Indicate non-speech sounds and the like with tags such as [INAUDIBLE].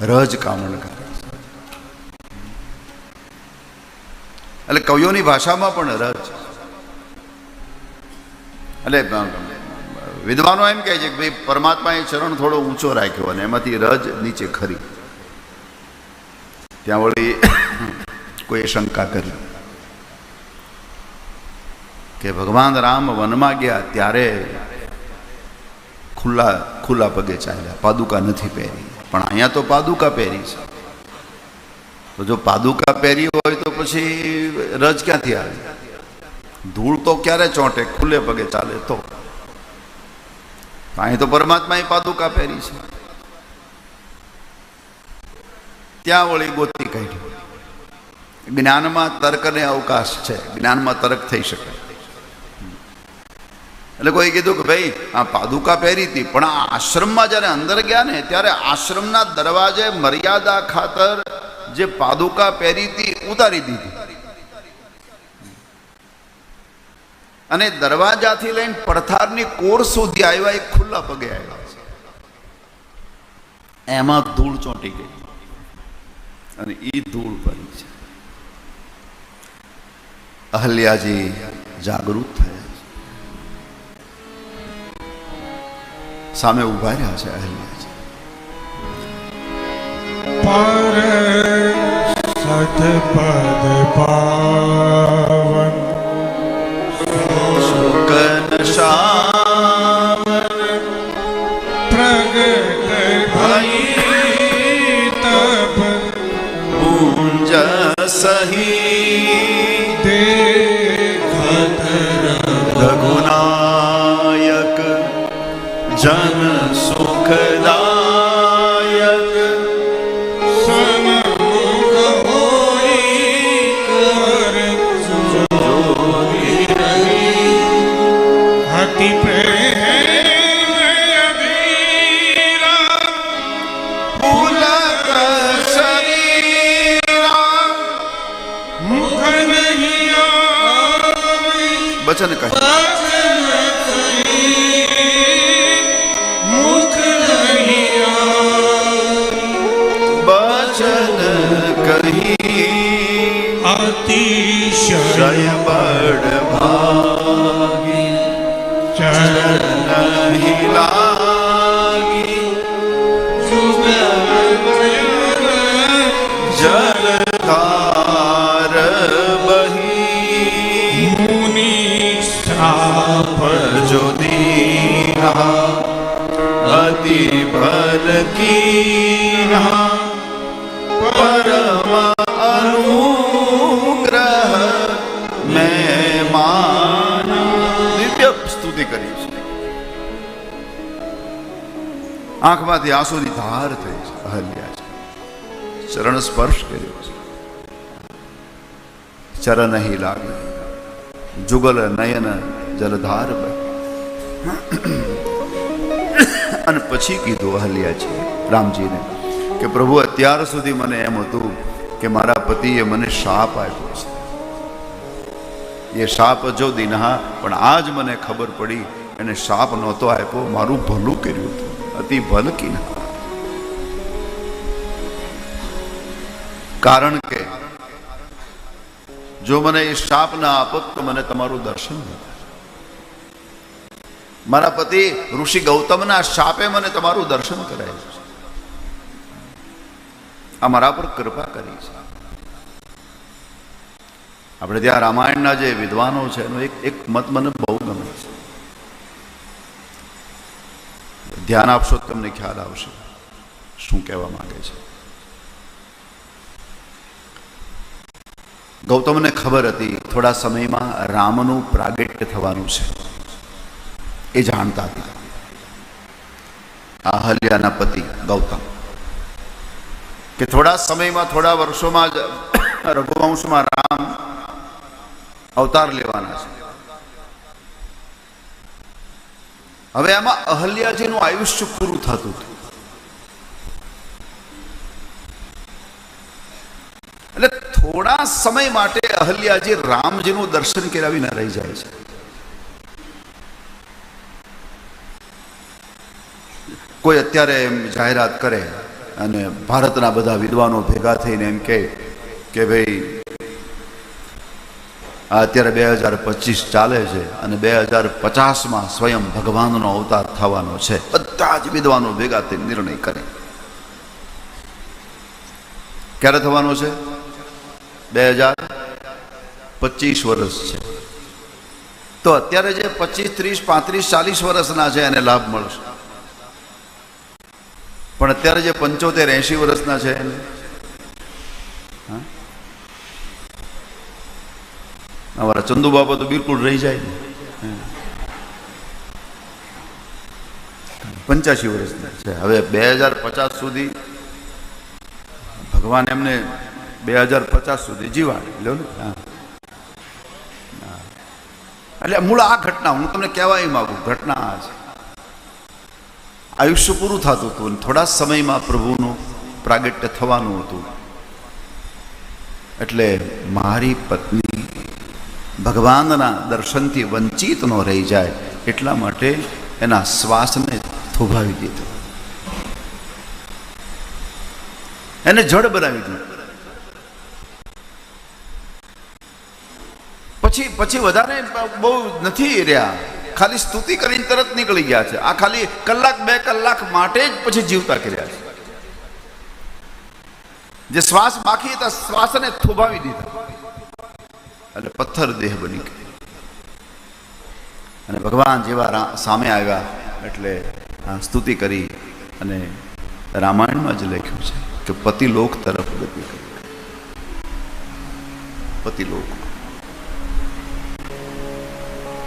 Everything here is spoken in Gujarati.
રજ કામણ કરે. એટલે કવિઓની ભાષામાં પણ રજ. એટલે વિદ્વાનો એમ કહે છે કે ભાઈ, પરમાત્માએ ચરણ થોડો ઊંચો રાખ્યો અને એમાંથી રજ નીચે ખરી. ત્યાં વળી [COUGHS] કોઈ શંકા કરી. કે ભગવાન રામ વનમાં ગયા ત્યારે ખુલ્લા ખુલ્લા પગે ચાલ્યા, પાદુકા નથી પહેરી. પણ અહીંયા તો પાદુકા પહેરી છે. તો જો પાદુકા પહેરી હોય તો પછી રજ ક્યાંથી આવે? ધૂળ તો ક્યારે ચોંટે? ખુલ્લે પગે ચાલે તો. અહીં તો પરમાત્માએ પાદુકા પહેરી છે. ત્યાં વળી ગોતી કાઢી. જ્ઞાનમાં તર્કને અવકાશ છે. જ્ઞાનમાં તર્ક થઈ શકે. એટલે કોઈ કીધું કે ભાઈ, આ પાદુકા પહેરી હતી, પણ આ આશ્રમમાં જ્યારે અંદર ગયા ને, ત્યારે આશ્રમના દરવાજે મર્યાદા ખાતર જે પાદુકા પહેરી હતી, ઉતારી દીધી. અને દરવાજાથી લઈને પડથારની કોર સુધી આવ્યા, એ ખુલ્લા પગે આવ્યા. એમાં ધૂળ ચોંટી ગઈ. અને એ ધૂળ ભરી છે. અહલ્યાજી જાગૃત થયા. સામે ઊભા રહ્યા છે અહિયાં સતપદ પાવન શુકન શ્યામ પ્રગટ ભઈ તપ પૂંજ સહી. જન સુખદાયક અતિ પ્રેમ બચન કહે અતિશય બળ ભાગી ચરણ લાગી જલધાર બહી મુનિ શ્રાપ જો દીના અતિ ભલ કીના આંખમાંથી આંસુની ધાર થઈ છે અહલ્યા છે. ચરણ સ્પર્શ કર્યો છે. ચરણ નહીં લાગે. જુગલ નયન જલધાર અને પછી કીધું અહલ્યાજી રામજીને કે પ્રભુ, અત્યાર સુધી મને એમ હતું કે મારા પતિએ મને શાપ આપ્યો છે. એ શાપ જો દિનહા, પણ આજ મને ખબર પડી, એને શાપ નહોતો આપ્યો, મારું ભલું કર્યું હતું. અતિ ભલ કિના કારણ કે જો મને એ શાપ ના આપત તો મને તમારું દર્શન મારા પતિ ઋષિ ગૌતમના શાપે મને તમારું દર્શન કરાયું છે. આ મારા પર કૃપા કરી છે. આપણે ત્યાં રામાયણના જે વિદ્વાનો છે એનો એક એક મત મને બહુ ગમે છે. ધ્યાન આપશો તમને ખ્યાલ આવશે. શું કહેવા માંગે છે? ગૌતમને ખબર હતી, થોડા સમયમાં રામનું પ્રાગટ્ય થવાનું છે. એ જાણતા હતા. આહલ્યાના પતિ ગૌતમ, કે થોડા સમયમાં, થોડા વર્ષોમાં જ રઘુવંશમાં રામ અવતાર લેવાના છે. હવે આમાં અહલ્યાજીનું આયુષ્ય પૂરું થતું હતું. એટલે થોડા સમય માટે અહલ્યાજી રામજીનું દર્શન કરાવી ન રહી જાય છે. કોઈ અત્યારે એમ જાહેરાત કરે અને ભારતના બધા વિદ્વાનો ભેગા થઈને એમ કે ભાઈ અત્યારે બે હજાર પચીસ ચાલે છે અને બે હજાર પચાસમાં સ્વયં ભગવાનનો અવતાર થવાનો છે. બધા જ વિદ્વાનો ભેગા તે નિર્ણય કરે. ક્યારે થવાનો છે? બે હજાર પચીસ વર્ષ છે. તો અત્યારે જે પચીસ, ત્રીસ, પાંત્રીસ, ચાલીસ વર્ષના છે એને લાભ મળશે. પણ અત્યારે જે પંચોતેર, એંશી વર્ષના છે એને અમારા ચંદુ બાબા તો બિલકુલ રહી જાય ને. પંચ્યાસી વર્ષના છે. હવે બે હજાર પચાસ સુધી ભગવાન એમને બે હજાર પચાસ સુધી જીવાડે. લો ને. એટલે મૂળ આ ઘટના, હું તમને કહેવાય માગું, ઘટના આ છે. આયુષ્ય પૂરું થતું હતું અને થોડા સમયમાં પ્રભુનું પ્રાગટ્ય થવાનું હતું. એટલે મારી પત્ની ભગવાનના દર્શનથી વંચિત ન રહી જાય એટલા માટે એના શ્વાસને થોભાવી દીધો. એને જડ બનાવી દીધું. પછી પછી વધારે બહુ નથી રહ્યા. ખાલી સ્તુતિ કરીને તરત નીકળી ગયા છે. આ ખાલી કલાક, બે કલાક માટે જ પછી જીવતા કર્યા છે. જે શ્વાસ બાકી હતા, શ્વાસને થોભાવી દીધા. એટલે પથ્થર દેહ બની ગઈ અને ભગવાન જેવા સામે આવ્યા એટલે સ્તુતિ કરી અને રામાયણમાં જ લખ્યું છે કે પતિલોક તરફ ગતિ કરી. પતિલોક.